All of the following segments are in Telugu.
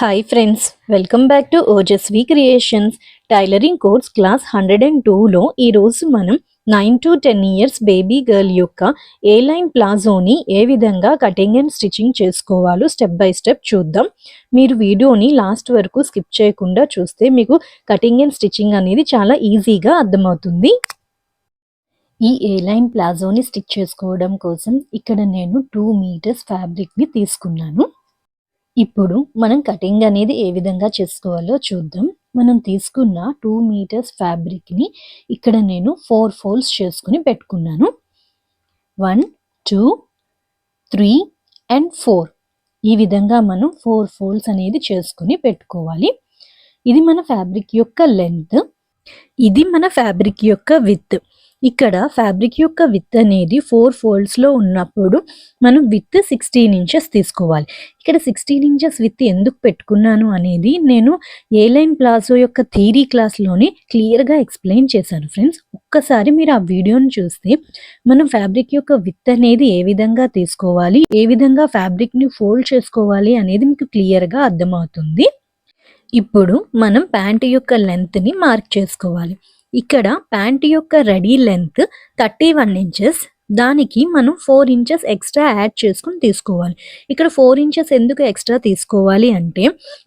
Hi friends welcome back to Ojaswi creations tailoring course class hundred and టూలో ఈరోజు మనం nine to ten years baby girl యొక్క ఏ లైన్ ప్లాజోని ఏ విధంగా కటింగ్ అండ్ స్టిచ్చింగ్ చేసుకోవాలో స్టెప్ బై స్టెప్ చూద్దాం. మీరు వీడియోని లాస్ట్ వరకు స్కిప్ చేయకుండా చూస్తే మీకు కటింగ్ అండ్ స్టిచ్చింగ్ అనేది చాలా ఈజీగా అర్థమవుతుంది. ఈ ఏ లైన్ ప్లాజోని స్టిచ్ చేసుకోవడం కోసం ఇక్కడ నేను టూ మీటర్స్ ఫ్యాబ్రిక్ని తీసుకున్నాను. ఇప్పుడు మనం కటింగ్ అనేది ఏ విధంగా చేసుకోవాలో చూద్దాం. మనం తీసుకున్న టూ మీటర్స్ ఫ్యాబ్రిక్ని ఇక్కడ నేను ఫోర్ ఫోల్డ్స్ చేసుకుని పెట్టుకున్నాను. One two three and four ఈ విధంగా మనం ఫోర్ ఫోల్డ్స్ అనేది చేసుకుని పెట్టుకోవాలి. ఇది మన ఫ్యాబ్రిక్ యొక్క లెంత్ ఇది మన ఫ్యాబ్రిక్ యొక్క విత్ ఇక్కడ ఫ్యాబ్రిక్ యొక్క విత్ అనేది ఫోర్ ఫోల్డ్స్లో ఉన్నప్పుడు మనం విత్ సిక్స్టీన్ ఇంచెస్ తీసుకోవాలి. ఇక్కడ సిక్స్టీన్ ఇంచెస్ విత్ ఎందుకు పెట్టుకున్నాను అనేది నేను ఏ లైన్ ప్లాజో యొక్క థీరీ క్లాస్లోని క్లియర్గా ఎక్స్ప్లెయిన్ చేశాను ఫ్రెండ్స్ ఒక్కసారి మీరు ఆ వీడియోని చూస్తే మనం ఫ్యాబ్రిక్ యొక్క విత్ అనేది ఏ విధంగా తీసుకోవాలి ఏ విధంగా ఫ్యాబ్రిక్ని ఫోల్డ్ చేసుకోవాలి అనేది మీకు క్లియర్గా అర్థమవుతుంది. ఇప్పుడు మనం ప్యాంట్ యొక్క లెంత్ని మార్క్ చేసుకోవాలి. ఇక్కడ ప్యాంట్ యొక్క ready length thirty one inches. దానికి మనం ఫోర్ ఇంచెస్ ఎక్స్ట్రా యాడ్ చేసుకుని తీసుకోవాలి. ఇక్కడ ఫోర్ ఇంచెస్ ఎందుకు ఎక్స్ట్రా తీసుకోవాలి అంటే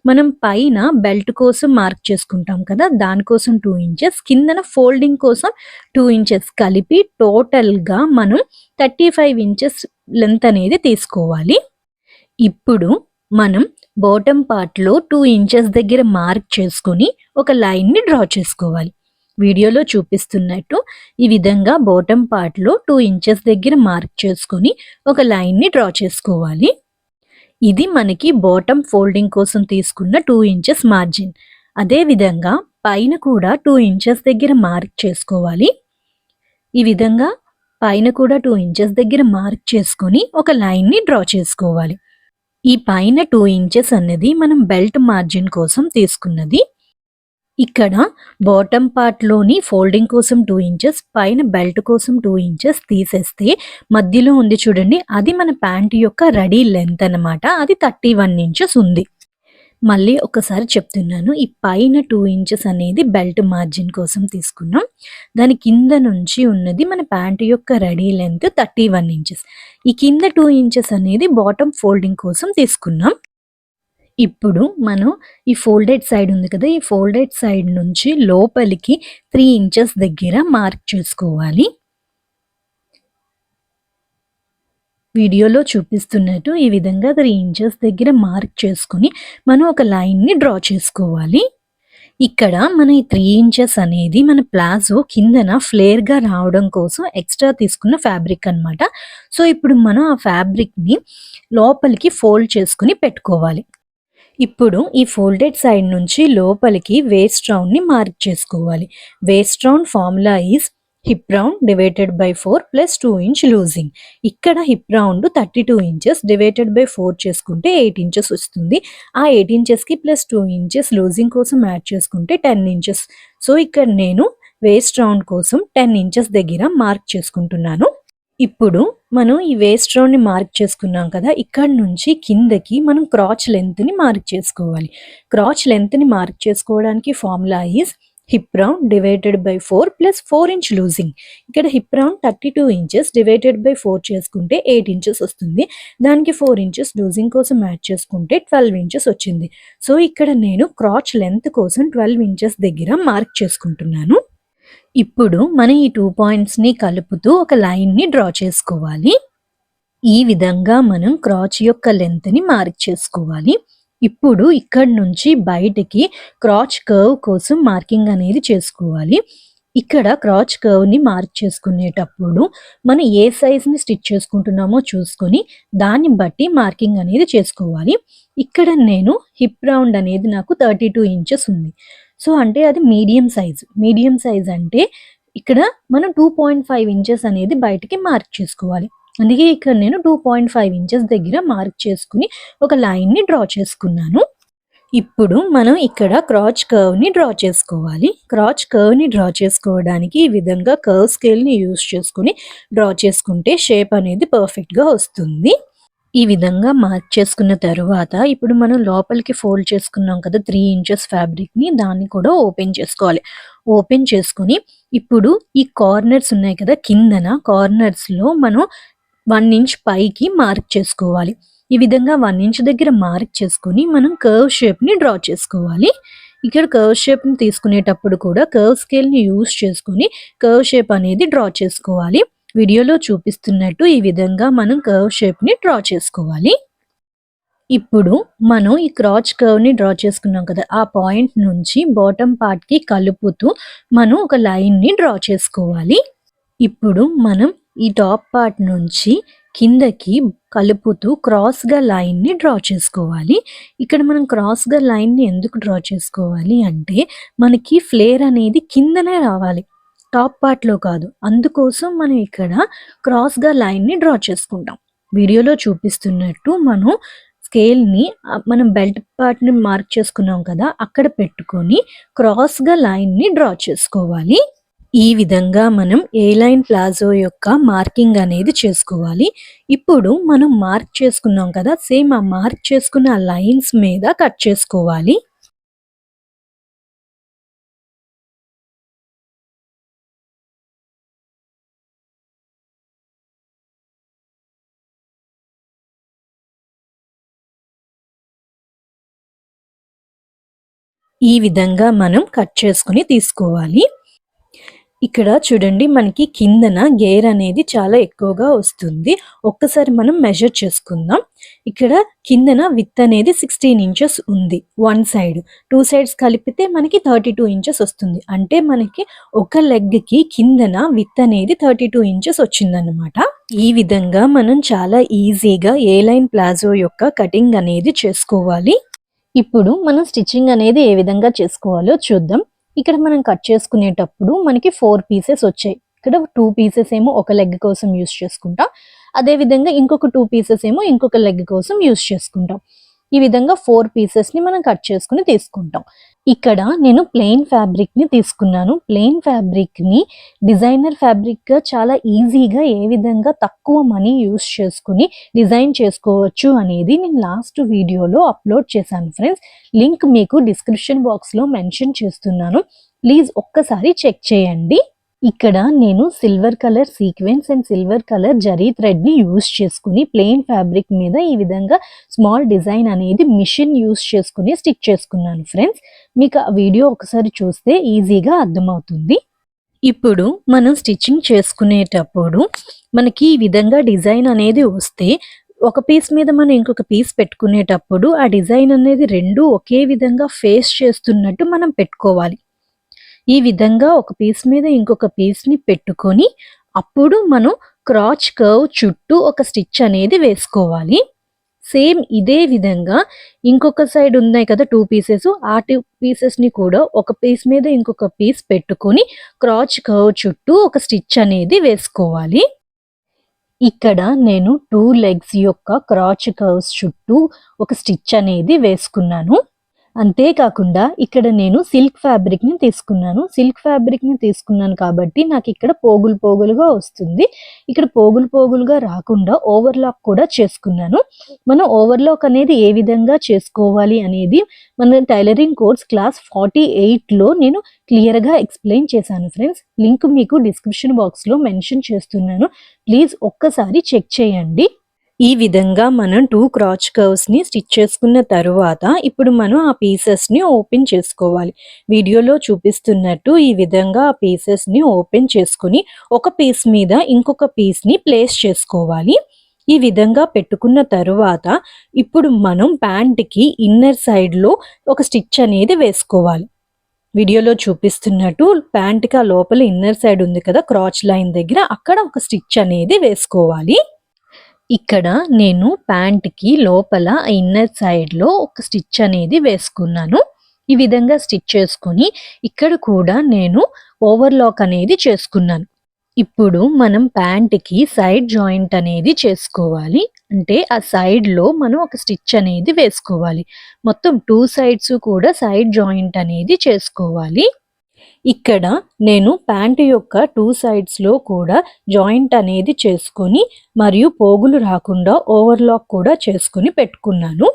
మనం పైన బెల్ట్ కోసం మార్క్ చేసుకుంటాం కదా దానికోసం టూ ఇంచెస్. కిందన ఫోల్డింగ్ కోసం టూ ఇంచెస్ కలిపి టోటల్గా మనం థర్టీ ఫైవ్ ఇంచెస్ లెంత్ అనేది తీసుకోవాలి. ఇప్పుడు మనం బాటమ్ పార్ట్లో టూ ఇంచెస్ దగ్గర మార్క్ చేసుకొని ఒక లైన్ని డ్రా చేసుకోవాలి. వీడియోలో చూపిస్తున్నట్టు ఈ విధంగా బాటమ్ పార్ట్లో టూ ఇంచెస్ దగ్గర మార్క్ చేసుకొని ఒక లైన్ని డ్రా చేసుకోవాలి. ఇది మనకి బాటమ్ ఫోల్డింగ్ కోసం తీసుకున్న టూ ఇంచెస్ మార్జిన్ అదే విధంగా పైన కూడా టూ ఇంచెస్ దగ్గర మార్క్ చేసుకోవాలి. ఈ విధంగా పైన కూడా టూ ఇంచెస్ దగ్గర మార్క్ చేసుకొని ఒక లైన్ని డ్రా చేసుకోవాలి. ఈ పైన టూ ఇంచెస్ అన్నది మనం బెల్ట్ మార్జిన్ కోసం తీసుకున్నది. ఇక్కడ బాటమ్ పార్ట్లోని ఫోల్డింగ్ కోసం టూ ఇంచెస్ పైన బెల్ట్ కోసం టూ ఇంచెస్ తీసేస్తే మధ్యలో ఉంది చూడండి అది మన ప్యాంట్ యొక్క రెడీ లెంత్ అన్నమాట. అది థర్టీ వన్ ఇంచెస్ ఉంది. మళ్ళీ ఒకసారి చెప్తున్నాను ఈ పైన టూ ఇంచెస్ అనేది బెల్ట్ మార్జిన్ కోసం తీసుకున్నాం. దాని కింద నుంచి ఉన్నది మన ప్యాంట్ యొక్క ready length thirty one inches ఈ కింద టూ ఇంచెస్ అనేది బాటమ్ ఫోల్డింగ్ కోసం తీసుకున్నాం. ఇప్పుడు మనం ఈ ఫోల్డెడ్ సైడ్ ఉంది కదా ఈ ఫోల్డెడ్ సైడ్ నుంచి లోపలికి త్రీ ఇంచెస్ దగ్గర మార్క్ చేసుకోవాలి. వీడియోలో చూపిస్తున్నట్టు ఈ విధంగా త్రీ ఇంచెస్ దగ్గర మార్క్ చేసుకుని మనం ఒక లైన్ని డ్రా చేసుకోవాలి. ఇక్కడ మన ఈ త్రీ ఇంచెస్ అనేది మన ప్లాజో కిందన ఫ్లేర్గా రావడం కోసం ఎక్స్ట్రా తీసుకున్న ఫ్యాబ్రిక్ అన్నమాట. సో ఇప్పుడు మనం ఆ ఫ్యాబ్రిక్ని లోపలికి ఫోల్డ్ చేసుకుని పెట్టుకోవాలి. ఇప్పుడు ఈ ఫోల్డెడ్ సైడ్ నుంచి లోపలికి వేస్ట్ రౌండ్ని మార్క్ చేసుకోవాలి. Waist round formula is hip round divided by four plus two inch loosing. ఇక్కడ hip round thirty two inches divided by four చేసుకుంటే ఎయిట్ ఇంచెస్ వస్తుంది. ఆ ఎయిట్ ఇంచెస్కి ప్లస్ టూ ఇంచెస్ లూజింగ్ కోసం యాడ్ చేసుకుంటే టెన్ ఇంచెస్. సో ఇక్కడ నేను వేస్ట్ రౌండ్ కోసం టెన్ ఇంచెస్ దగ్గర మార్క్ చేసుకుంటున్నాను. ఇప్పుడు మనం ఈ వేస్ట్ రౌండ్ని మార్క్ చేసుకున్నాం కదా ఇక్కడ నుంచి కిందకి మనం క్రాచ్ లెంత్ని మార్క్ చేసుకోవాలి. క్రాచ్ లెంత్ని మార్క్ చేసుకోవడానికి formula is hip round divided by four plus four inch loosing ఇక్కడ hip round thirty two inches divided by four చేసుకుంటే ఎయిట్ ఇంచెస్ వస్తుంది. దానికి ఫోర్ ఇంచెస్ లూజింగ్ కోసం యాడ్ చేసుకుంటే ట్వెల్వ్ ఇంచెస్ వచ్చింది. సో ఇక్కడ నేను క్రాచ్ లెంత్ కోసం ట్వెల్వ్ ఇంచెస్ దగ్గర మార్క్ చేసుకుంటున్నాను. ఇప్పుడు మనం ఈ టూ పాయింట్స్ని కలుపుతూ ఒక లైన్ని డ్రా చేసుకోవాలి. ఈ విధంగా మనం క్రాచ్ యొక్క లెంత్ని మార్క్ చేసుకోవాలి. ఇప్పుడు ఇక్కడ నుంచి బయటికి క్రాచ్ కర్వ్ కోసం మార్కింగ్ అనేది చేసుకోవాలి. ఇక్కడ క్రాచ్ కర్వ్ని మార్క్ చేసుకునేటప్పుడు మనం ఏ సైజ్ని స్టిచ్ చేసుకుంటున్నామో చూసుకొని దాన్ని బట్టి మార్కింగ్ అనేది చేసుకోవాలి. ఇక్కడ నేను హిప్ రౌండ్ అనేది నాకు థర్టీ టూ ఇంచెస్ ఉంది. సో అంటే అది మీడియం సైజ్. మీడియం సైజ్ అంటే ఇక్కడ మనం టూ పాయింట్ ఫైవ్ ఇంచెస్ అనేది బయటికి మార్క్ చేసుకోవాలి. అందుకే ఇక్కడ నేను టూ పాయింట్ ఫైవ్ ఇంచెస్ దగ్గర మార్క్ చేసుకుని ఒక లైన్ని డ్రా చేసుకున్నాను. ఇప్పుడు మనం ఇక్కడ క్రాచ్ కర్వ్ని డ్రా చేసుకోవాలి. క్రాచ్ కర్వ్ని డ్రా చేసుకోవడానికి ఈ విధంగా కర్వ్ స్కేల్ని యూస్ చేసుకుని డ్రా చేసుకుంటే షేప్ అనేది పర్ఫెక్ట్గా వస్తుంది. ఈ విధంగా మార్క్ చేసుకున్న తర్వాత ఇప్పుడు మనం లోపలికి ఫోల్డ్ చేసుకున్నాం కదా త్రీ ఇంచెస్ ఫ్యాబ్రిక్ని దాన్ని కూడా ఓపెన్ చేసుకోవాలి. ఓపెన్ చేసుకుని ఇప్పుడు ఈ కార్నర్స్ ఉన్నాయి కదా కిందన కార్నర్స్లో మనం వన్ ఇంచ్ పైకి మార్క్ చేసుకోవాలి. ఈ విధంగా వన్ ఇంచ్ దగ్గర మార్క్ చేసుకుని మనం కర్వ్ షేప్ని డ్రా చేసుకోవాలి. ఇక్కడ కర్వ్ షేప్ని తీసుకునేటప్పుడు కూడా కర్వ్ స్కేల్ని యూస్ చేసుకుని కర్వ్ షేప్ అనేది డ్రా చేసుకోవాలి. వీడియోలో చూపిస్తున్నట్టు ఈ విధంగా మనం కర్వ్ షేప్ని డ్రా చేసుకోవాలి. ఇప్పుడు మనం ఈ క్రాచ్ కర్వ్ని డ్రా చేసుకున్నాం కదా ఆ పాయింట్ నుంచి బాటమ్ పార్ట్కి కలుపుతూ మనం ఒక లైన్ని డ్రా చేసుకోవాలి. ఇప్పుడు మనం ఈ టాప్ పార్ట్ నుంచి కిందకి కలుపుతూ క్రాస్గా లైన్ని డ్రా చేసుకోవాలి. ఇక్కడ మనం క్రాస్గా లైన్ని ఎందుకు డ్రా చేసుకోవాలి అంటే మనకి ఫ్లేర్ అనేది కిందనే రావాలి. టాప్ పార్ట్లో కాదు. అందుకోసం మనం ఇక్కడ క్రాస్గా లైన్ని డ్రా చేసుకుంటాం. వీడియోలో చూపిస్తున్నట్టు మనం స్కేల్ని మనం బెల్ట్ పార్ట్ని మార్క్ చేసుకున్నాం కదా అక్కడ పెట్టుకొని క్రాస్గా లైన్ని డ్రా చేసుకోవాలి. ఈ విధంగా మనం ఏ లైన్ ప్లాజో యొక్క మార్కింగ్ అనేది చేసుకోవాలి. ఇప్పుడు మనం మార్క్ చేసుకున్నాం కదా సేమ్ ఆ మార్క్ చేసుకున్న లైన్స్ మీద కట్ చేసుకోవాలి. ఈ విధంగా మనం కట్ చేసుకుని తీసుకోవాలి. ఇక్కడ చూడండి మనకి కిందన గేర్ అనేది చాలా ఎక్కువగా వస్తుంది. ఒక్కసారి మనం మెజర్ చేసుకుందాం. ఇక్కడ కిందన విత్ అనేది సిక్స్టీన్ ఇంచెస్ ఉంది వన్ సైడ్ టూ సైడ్స్ కలిపితే మనకి థర్టీ టూ ఇంచెస్ వస్తుంది. అంటే మనకి ఒక లెగ్కి కిందన విత్ అనేది థర్టీ టూ ఇంచెస్ వచ్చిందనమాట ఈ విధంగా మనం చాలా ఈజీగా ఏ లైన్ ప్లాజో యొక్క కటింగ్ అనేది చేసుకోవాలి. ఇప్పుడు మనం స్టిచ్చింగ్ అనేది ఏ విధంగా చేసుకోవాలో చూద్దాం. ఇక్కడ మనం కట్ చేసుకునేటప్పుడు మనకి ఫోర్ పీసెస్ వచ్చాయి. ఇక్కడ టూ పీసెస్ ఏమో ఒక లెగ్ కోసం యూస్ చేసుకుంటాం. అదే విధంగా ఇంకొక టూ పీసెస్ ఏమో ఇంకొక లెగ్ కోసం యూస్ చేసుకుంటాం. ఈ విధంగా ఫోర్ పీసెస్ని మనం కట్ చేసుకుని తీసుకుంటాం. ఇక్కడ నేను ప్లెయిన్ ఫ్యాబ్రిక్ని తీసుకున్నాను. ప్లెయిన్ ఫ్యాబ్రిక్ని డిజైనర్ ఫ్యాబ్రిక్గా చాలా ఈజీగా ఏ విధంగా తక్కువ మనీ యూస్ చేసుకుని డిజైన్ చేసుకోవచ్చు అనేది నేను లాస్ట్ వీడియోలో అప్లోడ్ చేశాను ఫ్రెండ్స్. లింక్ మీకు డిస్క్రిప్షన్ బాక్స్లో మెన్షన్ చేస్తున్నాను. ప్లీజ్ ఒక్కసారి చెక్ చేయండి. ఇక్కడ నేను silver colour sequence and silver colour zari థ్రెడ్ని యూస్ చేసుకుని ప్లెయిన్ ఫ్యాబ్రిక్ మీద ఈ విధంగా స్మాల్ డిజైన్ అనేది మిషన్ యూస్ చేసుకుని స్టిచ్ చేసుకున్నాను ఫ్రెండ్స్ మీకు ఆ వీడియో ఒకసారి చూస్తే ఈజీగా అర్థమవుతుంది. ఇప్పుడు మనం స్టిచ్చింగ్ చేసుకునేటప్పుడు మనకి ఈ విధంగా డిజైన్ అనేది వస్తే ఒక పీస్ మీద మనం ఇంకొక పీస్ పెట్టుకునేటప్పుడు ఆ డిజైన్ అనేది రెండు ఒకే విధంగా ఫేస్ చేస్తున్నట్టు మనం పెట్టుకోవాలి. ఈ విధంగా ఒక పీస్ మీద ఇంకొక పీస్ని పెట్టుకొని అప్పుడు మనం క్రాచ్ కర్వ్ చుట్టూ ఒక స్టిచ్ అనేది వేసుకోవాలి. సేమ్ ఇదే విధంగా ఇంకొక సైడ్ ఉన్నాయి కదా టూ పీసెస్ ఆ టూ పీసెస్ని కూడా ఒక పీస్ మీద ఇంకొక పీస్ పెట్టుకొని క్రాచ్ కర్వ్ చుట్టూ ఒక స్టిచ్ అనేది వేసుకోవాలి. ఇక్కడ నేను టూ లెగ్స్ యొక్క క్రాచ్ కర్వ్స్ చుట్టూ ఒక స్టిచ్ అనేది వేసుకున్నాను. అంతేకాకుండా ఇక్కడ నేను సిల్క్ ఫ్యాబ్రిక్ని తీసుకున్నాను. సిల్క్ ఫ్యాబ్రిక్ని తీసుకున్నాను కాబట్టి నాకు ఇక్కడ పోగులు పోగులుగా వస్తుంది. ఇక్కడ పోగులు పోగులుగా రాకుండా ఓవర్లాక్ కూడా చేసుకున్నాను. మనం ఓవర్లాక్ అనేది ఏ విధంగా చేసుకోవాలి అనేది మన టైలరింగ్ కోర్స్ క్లాస్ ఫార్టీ ఎయిట్లో నేను క్లియర్గా ఎక్స్ప్లెయిన్ చేశాను ఫ్రెండ్స్. లింక్ మీకు డిస్క్రిప్షన్ బాక్స్లో మెన్షన్ చేస్తున్నాను. ప్లీజ్ ఒక్కసారి చెక్ చేయండి. ఈ విధంగా మనం టూ క్రాచ్ కర్వ్స్ని స్టిచ్ చేసుకున్న తరువాత ఇప్పుడు మనం ఆ పీసెస్ని ఓపెన్ చేసుకోవాలి. వీడియోలో చూపిస్తున్నట్టు ఈ విధంగా ఆ పీసెస్ని ఓపెన్ చేసుకుని ఒక పీస్ మీద ఇంకొక పీస్ని ప్లేస్ చేసుకోవాలి. ఈ విధంగా పెట్టుకున్న తరువాత ఇప్పుడు మనం ప్యాంట్కి ఇన్నర్ సైడ్లో ఒక స్టిచ్ అనేది వేసుకోవాలి. వీడియోలో చూపిస్తున్నట్టు ప్యాంట్కి ఆ లోపల ఇన్నర్ సైడ్ ఉంది కదా క్రాచ్ లైన్ దగ్గర అక్కడ ఒక స్టిచ్ అనేది వేసుకోవాలి. ఇక్కడ నేను ప్యాంట్కి లోపల ఇన్నర్ సైడ్లో ఒక స్టిచ్ అనేది వేసుకున్నాను. ఈ విధంగా స్టిచ్ చేసుకుని ఇక్కడ కూడా నేను ఓవర్లాక్ అనేది చేసుకున్నాను. ఇప్పుడు మనం ప్యాంట్కి సైడ్ జాయింట్ అనేది చేసుకోవాలి. అంటే ఆ సైడ్లో మనం ఒక స్టిచ్ అనేది వేసుకోవాలి. మొత్తం టూ సైడ్స్ కూడా సైడ్ జాయింట్ అనేది చేసుకోవాలి. ఇక్కడ నేను ప్యాంటు యొక్క టూ సైడ్స్లో కూడా జాయింట్ అనేది చేసుకొని మరియు పోగులు రాకుండా ఓవర్లాక్ కూడా చేసుకొని పెట్టుకున్నాను.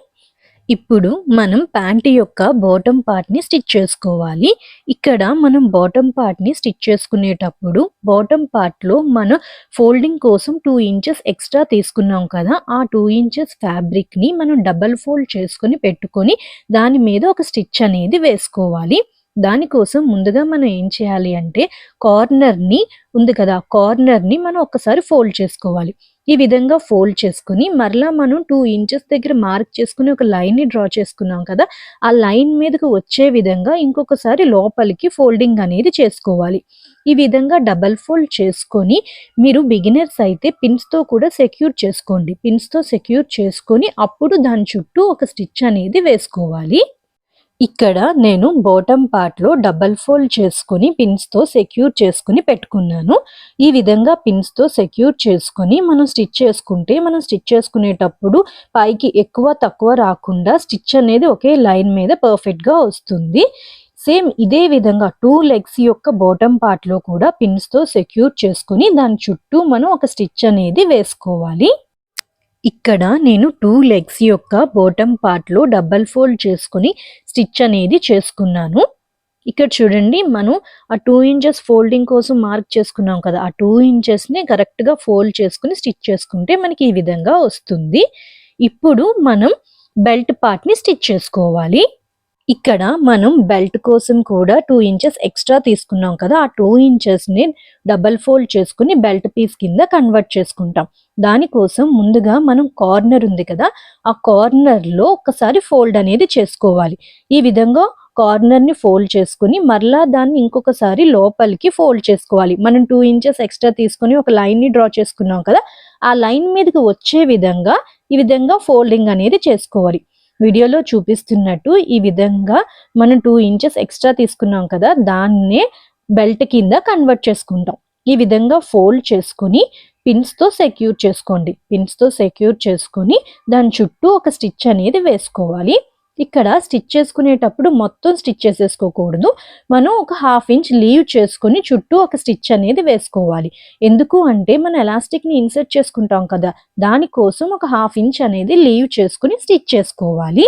ఇప్పుడు మనం ప్యాంటు యొక్క బాటమ్ పార్ట్ని స్టిచ్ చేసుకోవాలి. ఇక్కడ మనం బాటమ్ పార్ట్ని స్టిచ్ చేసుకునేటప్పుడు బాటమ్ పార్ట్లో మనం ఫోల్డింగ్ కోసం టూ ఇంచెస్ ఎక్స్ట్రా తీసుకున్నాం కదా ఆ టూ ఇంచెస్ ఫ్యాబ్రిక్ని మనం డబల్ ఫోల్డ్ చేసుకొని పెట్టుకొని దాని మీద ఒక స్టిచ్ అనేది వేసుకోవాలి. దానికోసం ముందుగా మనం ఏం చేయాలి అంటే కార్నర్ని ఉంది కదా కార్నర్ని మనం ఒకసారి ఫోల్డ్ చేసుకోవాలి. ఈ విధంగా ఫోల్డ్ చేసుకుని మరలా మనం టూ ఇంచెస్ దగ్గర మార్క్ చేసుకుని ఒక లైన్ని డ్రా చేసుకున్నాం కదా ఆ లైన్ మీదకి వచ్చే విధంగా ఇంకొకసారి లోపలికి ఫోల్డింగ్ అనేది చేసుకోవాలి. ఈ విధంగా డబల్ ఫోల్డ్ చేసుకొని మీరు బిగినర్స్ అయితే పిన్స్తో కూడా సెక్యూర్ చేసుకోండి. పిన్స్తో సెక్యూర్ చేసుకొని అప్పుడు దాని చుట్టూ ఒక స్టిచ్ అనేది వేసుకోవాలి. ఇక్కడ నేను బాటమ్ పార్ట్లో డబల్ ఫోల్డ్ చేసుకుని పిన్స్తో సెక్యూర్ చేసుకుని పెట్టుకున్నాను. ఈ విధంగా పిన్స్తో సెక్యూర్ చేసుకుని మనం స్టిచ్ చేసుకుంటే మనం స్టిచ్ చేసుకునేటప్పుడు పైకి ఎక్కువ తక్కువ రాకుండా స్టిచ్ అనేది ఒకే లైన్ మీద పర్ఫెక్ట్గా వస్తుంది. సేమ్ ఇదే విధంగా టూ లెగ్స్ యొక్క బాటమ్ పార్ట్లో కూడా పిన్స్తో సెక్యూర్ చేసుకుని దాని చుట్టూ మనం ఒక స్టిచ్ అనేది వేసుకోవాలి. ఇక్కడ నేను టూ లెగ్స్ యొక్క బాటమ్ పార్ట్లో డబల్ ఫోల్డ్ చేసుకుని స్టిచ్ అనేది చేసుకున్నాను. ఇక్కడ చూడండి మనం ఆ టూ ఇంచెస్ ఫోల్డింగ్ కోసం మార్క్ చేసుకున్నాం కదా ఆ టూ ఇంచెస్ని కరెక్ట్గా ఫోల్డ్ చేసుకుని స్టిచ్ చేసుకుంటే మనకి ఈ విధంగా వస్తుంది. ఇప్పుడు మనం బెల్ట్ పార్ట్ని స్టిచ్ చేసుకోవాలి. ఇక్కడ మనం బెల్ట్ కోసం కూడా టూ ఇంచెస్ ఎక్స్ట్రా తీసుకున్నాం కదా. ఆ టూ ఇంచెస్ని డబల్ ఫోల్డ్ చేసుకుని బెల్ట్ పీస్ కింద కన్వర్ట్ చేసుకుంటాం. దానికోసం ముందుగా మనం కార్నర్ ఉంది కదా. ఆ కార్నర్లో ఒకసారి ఫోల్డ్ అనేది చేసుకోవాలి. ఈ విధంగా కార్నర్ని ఫోల్డ్ చేసుకుని మరలా దాన్ని ఇంకొకసారి లోపలికి ఫోల్డ్ చేసుకోవాలి. మనం టూ ఇంచెస్ ఎక్స్ట్రా తీసుకుని ఒక లైన్ని డ్రా చేసుకున్నాం కదా. ఆ లైన్ మీదకి వచ్చే విధంగా ఈ విధంగా ఫోల్డింగ్ అనేది చేసుకోవాలి. వీడియోలో చూపిస్తున్నట్టు ఈ విధంగా మనం టూ ఇంచెస్ ఎక్స్ట్రా తీసుకున్నాం కదా దాన్నే బెల్ట్ కింద కన్వర్ట్ చేసుకుంటాం. ఈ విధంగా ఫోల్డ్ చేసుకుని పిన్స్తో సెక్యూర్ చేసుకోండి. పిన్స్తో సెక్యూర్ చేసుకుని దాని చుట్టూ ఒక స్టిచ్ అనేది వేసుకోవాలి. ఇక్కడ స్టిచ్ చేసుకునేటప్పుడు మొత్తం స్టిచ్ చేసేసుకోకూడదు. మనం ఒక హాఫ్ ఇంచ్ లీవ్ చేసుకుని చుట్టూ ఒక స్టిచ్ అనేది వేసుకోవాలి. ఎందుకు అంటే మనం ఎలాస్టిక్ని ఇన్సర్ట్ చేసుకుంటాం కదా దానికోసం ఒక హాఫ్ ఇంచ్ అనేది లీవ్ చేసుకుని స్టిచ్ చేసుకోవాలి.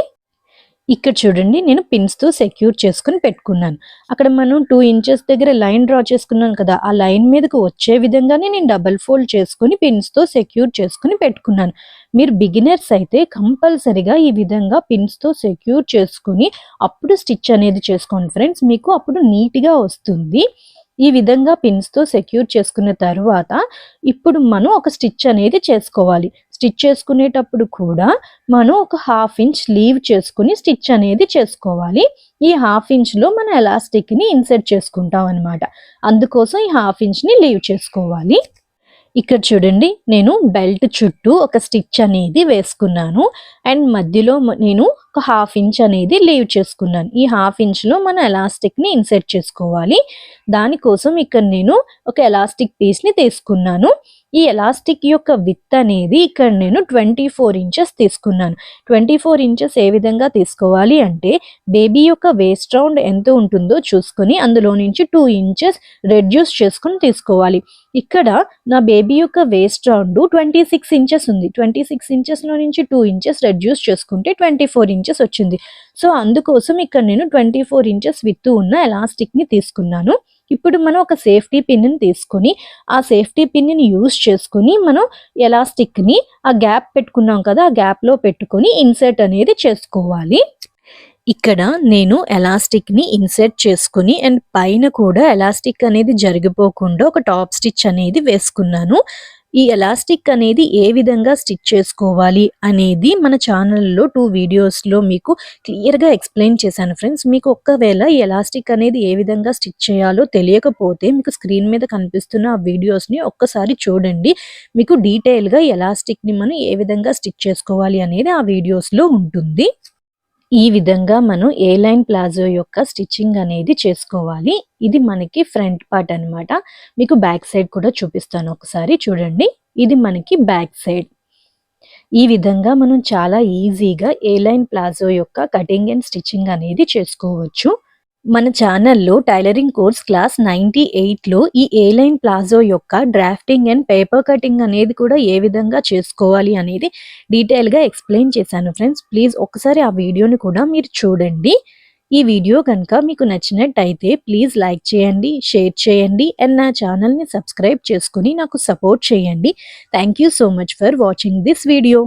ఇక్కడ చూడండి నేను పిన్స్తో సెక్యూర్ చేసుకుని పెట్టుకున్నాను. అక్కడ మనం టూ ఇంచెస్ దగ్గర లైన్ డ్రా చేసుకున్నాను కదా ఆ లైన్ మీదకి వచ్చే విధంగానే నేను డబల్ ఫోల్డ్ చేసుకుని పిన్స్తో సెక్యూర్ చేసుకుని పెట్టుకున్నాను. మీరు బిగినర్స్ అయితే కంపల్సరిగా ఈ విధంగా పిన్స్తో సెక్యూర్ చేసుకుని అప్పుడు స్టిచ్ అనేది చేసుకోండి ఫ్రెండ్స్ మీకు అప్పుడు నీట్గా వస్తుంది. ఈ విధంగా పిన్స్తో సెక్యూర్ చేసుకున్న తర్వాత ఇప్పుడు మనం ఒక స్టిచ్ అనేది చేసుకోవాలి. స్టిచ్ చేసుకునేటప్పుడు కూడా మనం ఒక హాఫ్ ఇంచ్ లీవ్ చేసుకుని స్టిచ్ అనేది చేసుకోవాలి. ఈ హాఫ్ ఇంచ్లో మనం ఎలాస్టిక్ని ఇన్సర్ట్ చేసుకుంటాం అనమాట అందుకోసం ఈ హాఫ్ ఇంచ్ని లీవ్ చేసుకోవాలి. ఇక్కడ చూడండి నేను బెల్ట్ చుట్టూ ఒక స్టిచ్ అనేది వేసుకున్నాను. అండ్ మధ్యలో నేను ఒక హాఫ్ ఇంచ్ అనేది లీవ్ చేసుకున్నాను. ఈ హాఫ్ ఇంచ్లో మన ఎలాస్టిక్ని ఇన్సర్ట్ చేసుకోవాలి. దానికోసం ఇక్కడ నేను ఒక ఎలాస్టిక్ పీస్ని తీసుకున్నాను. ఈ ఎలాస్టిక్ యొక్క విత్ అనేది ఇక్కడ నేను ట్వంటీ ఫోర్ ఇంచెస్ తీసుకున్నాను. ట్వంటీ ఫోర్ ఇంచెస్ ఏ విధంగా తీసుకోవాలి అంటే బేబీ యొక్క వేస్ట్ రౌండ్ ఎంత ఉంటుందో చూసుకొని అందులో నుంచి టూ ఇంచెస్ రెడ్యూస్ చేసుకొని తీసుకోవాలి. ఇక్కడ నా బేబీ యొక్క waist round twenty six inches ఉంది. ట్వంటీ సిక్స్ ఇంచెస్లో నుంచి టూ ఇంచెస్ రెడ్యూస్ చేసుకుంటే ట్వంటీ ఫోర్ ఇంచెస్ వచ్చింది. సో అందుకోసం ఇక్కడ నేను ట్వంటీ ఫోర్ ఇంచెస్ విత్ ఉన్న ఎలాస్టిక్ని తీసుకున్నాను. ఇప్పుడు మనం ఒక సేఫ్టీ పిన్ని తీసుకొని ఆ సేఫ్టీ పిన్ని యూస్ చేసుకుని మనం ఎలాస్టిక్ని ఆ గ్యాప్ పెట్టుకున్నాం కదా ఆ గ్యాప్లో పెట్టుకొని ఇన్సర్ట్ అనేది చేసుకోవాలి. ఇక్కడ నేను ఎలాస్టిక్ని ఇన్సర్ట్ చేసుకుని అండ్ పైన కూడా ఎలాస్టిక్ అనేది జరిగిపోకుండా ఒక టాప్ స్టిచ్ అనేది వేసుకున్నాను. ఈ ఎలాస్టిక్ అనేది ఏ విధంగా స్టిచ్ చేసుకోవాలి అనేది మన ఛానల్లో టూ వీడియోస్లో మీకు క్లియర్గా ఎక్స్ప్లెయిన్ చేశాను. ఫ్రెండ్స్ మీకు ఒక్కవేళ ఈ ఎలాస్టిక్ అనేది ఏ విధంగా స్టిచ్ చేయాలో తెలియకపోతే మీకు స్క్రీన్ మీద కనిపిస్తున్న ఆ వీడియోస్ని ఒక్కసారి చూడండి. మీకు డీటెయిల్గా ఎలాస్టిక్ని మనం ఏ విధంగా స్టిచ్ చేసుకోవాలి అనేది ఆ వీడియోస్లో ఉంటుంది. ఈ విధంగా మనం ఏ లైన్ ప్లాజో యొక్క స్టిచ్చింగ్ అనేది చేసుకోవాలి. ఇది మనకి ఫ్రంట్ పార్ట్ అనమాట మీకు బ్యాక్ సైడ్ కూడా చూపిస్తాను ఒకసారి చూడండి. ఇది మనకి బ్యాక్ సైడ్. ఈ విధంగా మనం చాలా ఈజీగా ఏ లైన్ ప్లాజో యొక్క కటింగ్ అండ్ స్టిచ్చింగ్ అనేది చేసుకోవచ్చు. మన ఛానల్లో టైలరింగ్ కోర్స్ క్లాస్ నైంటీ ఎయిట్లో ఈ ఏ లైన్ ప్లాజో యొక్క డ్రాఫ్టింగ్ అండ్ పేపర్ కటింగ్ అనేది కూడా ఏ విధంగా చేసుకోవాలి అనేది డీటెయిల్గా ఎక్స్ప్లెయిన్ చేశాను ఫ్రెండ్స్ ప్లీజ్ ఒకసారి ఆ వీడియోని కూడా మీరు చూడండి. ఈ వీడియో కనుక మీకు నచ్చినట్టయితే ప్లీజ్ లైక్ చేయండి షేర్ చేయండి అండ్ నా ఛానల్ని సబ్స్క్రైబ్ చేసుకుని నాకు సపోర్ట్ చేయండి. Thank you so much for watching this video